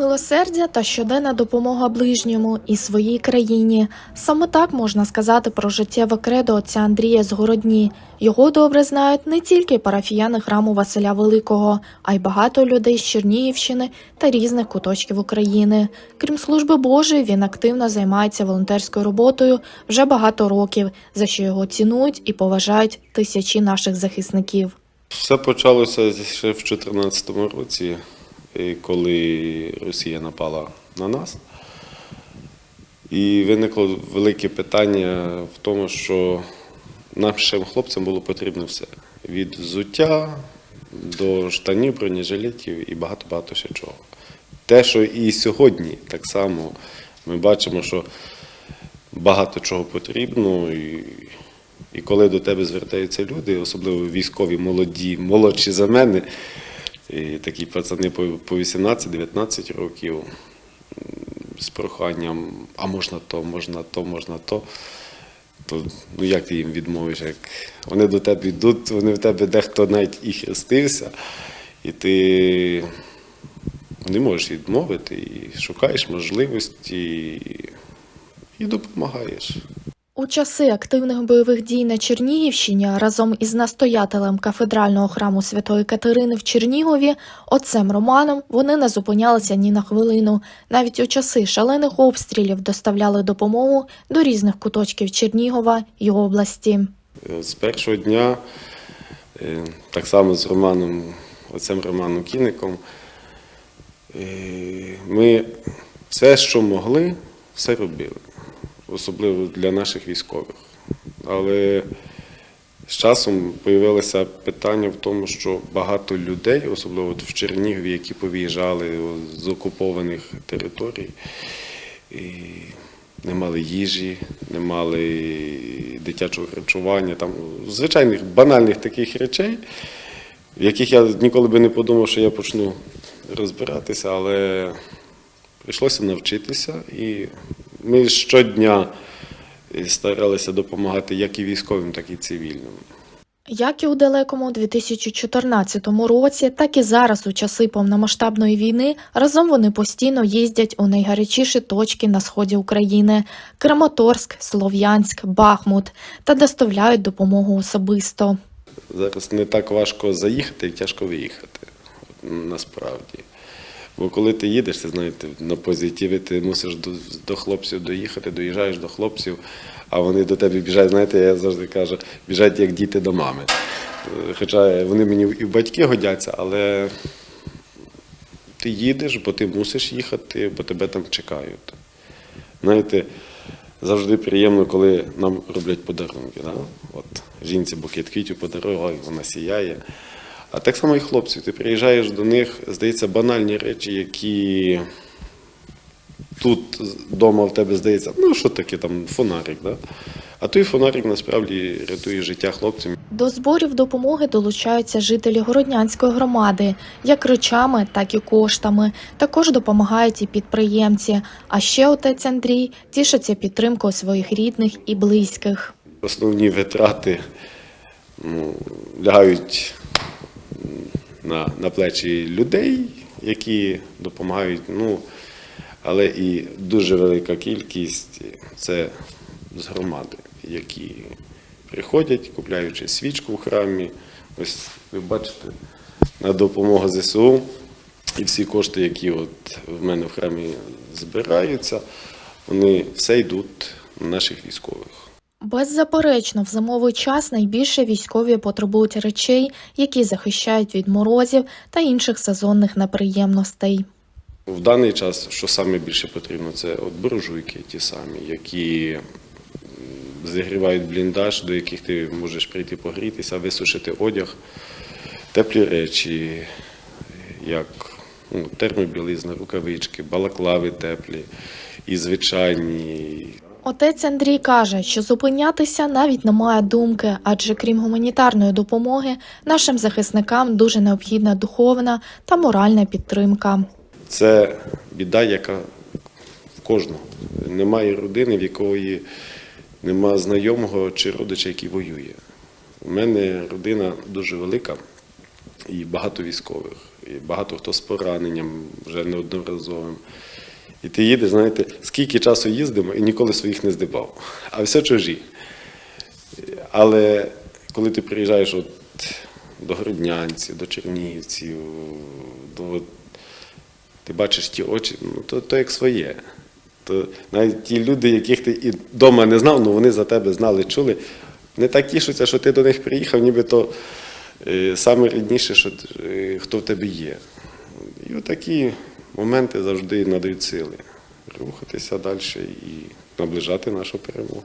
Милосердя та щоденна допомога ближньому і своїй країні. Саме так можна сказати про життєве кредо отця Андрія з Городні. Його добре знають не тільки парафіяни храму Василя Великого, а й багато людей з Чернігівщини та різних куточків України. Крім служби Божої, він активно займається волонтерською роботою вже багато років, за що його цінують і поважають тисячі наших захисників. Все почалося ще в 2014 році, коли Росія напала на нас. І виникло велике питання в тому, що нашим хлопцям було потрібно все: від взуття до штанів, бронежилетів і багато-багато ще чого. Те, що і сьогодні так само ми бачимо, що багато чого потрібно. І, і коли до тебе звертаються люди, особливо військові, молоді, молодші за мене, і такі пацани по по 18-19 років, з проханням, а можна то, можна то, можна то. То ну як ти їм відмовиш? Як вони до тебе йдуть, вони в тебе дехто навіть і хрестився, і ти не можеш відмовити, і шукаєш можливості, і допомагаєш. У часи активних бойових дій на Чернігівщині разом із настоятелем кафедрального храму Святої Катерини в Чернігові, отцем Романом, вони не зупинялися ні на хвилину. Навіть у часи шалених обстрілів доставляли допомогу до різних куточків Чернігова й області. З першого дня, е, так само з Романом, отцем Романом Кіником, е, ми все, що могли, все робили, особливо для наших військових. Але з часом з'явилося питання в тому, що багато людей, особливо в Чернігові, які повиїжджали з окупованих територій, і не мали їжі, не мали дитячого харчування, там звичайних банальних таких речей, в яких я ніколи би не подумав, що я почну розбиратися, але прийшлося навчитися. І ми щодня старалися допомагати як і військовим, так і цивільним. Як і у далекому 2014 році, так і зараз, у часи повномасштабної війни, разом вони постійно їздять у найгарячіші точки на сході України Краматорськ, Слов'янськ, Бахмут та доставляють допомогу особисто. Зараз не так важко заїхати, як тяжко виїхати. Насправді. Бо коли ти їдеш, ти знаєте, на позитиві ти мусиш до, до хлопців доїхати, доїжджаєш до хлопців, а вони до тебе біжать, знаєте, я завжди кажу, біжать як діти до мами. Е, Хоча вони мені і батьки годяться, але ти їдеш, бо ти мусиш їхати, бо тебе там чекають. Знаєте, завжди приємно, коли нам роблять подарунки. Да? От жінці букет квітів подарували, вона сіяє. А так само і хлопці. Ти приїжджаєш до них, здається, банальні речі, які тут вдома в тебе здається, ну що таке там фонарик, да? а той фонарик насправді рятує життя хлопцям. До зборів допомоги долучаються жителі Городнянської громади, як речами, так і коштами. Також допомагають і підприємці. А ще отець Андрій тішиться підтримкою своїх рідних і близьких. Основні витрати ну, лягають на, на плечі людей, які допомагають. Ну, але і дуже велика кількість це з громади, які приходять, купляючи свічку в храмі. Ось ви бачите, на допомогу ЗСУ і всі кошти, які от в мене в храмі збираються, вони все йдуть на наших військових. Беззаперечно, в зимовий час найбільше військові потребують речей, які захищають від морозів та інших сезонних неприємностей. В даний час, що саме більше потрібно, це от буржуйки ті самі, які зігрівають бліндаж, до яких ти можеш прийти погрітися, висушити одяг, теплі речі, як ну, термобілизна, рукавички, балаклави теплі і звичайні. Отець Андрій каже, що зупинятися навіть немає думки, адже крім гуманітарної допомоги, нашим захисникам дуже необхідна духовна та моральна підтримка. Це біда, яка в кожного. Немає родини, в якої нема знайомого чи родича, який воює. У мене родина дуже велика і багато військових. і багато хто з пораненням вже неодноразовим. І ти їдеш, знаєте, скільки часу їздимо і ніколи своїх не здибав, а все чужі. Але коли ти приїжджаєш от до Городнянців, до Чернігівців, до, ти бачиш ті очі, ну, то, то як своє. То навіть ті люди, яких ти і вдома не знав, ну вони за тебе знали, чули, не так тішуться, що ти до них приїхав, ніби то е, саме рідніше, що, е, хто в тебе є. І такі моменти завжди надають сили рухатися далі і наближати нашу перемогу.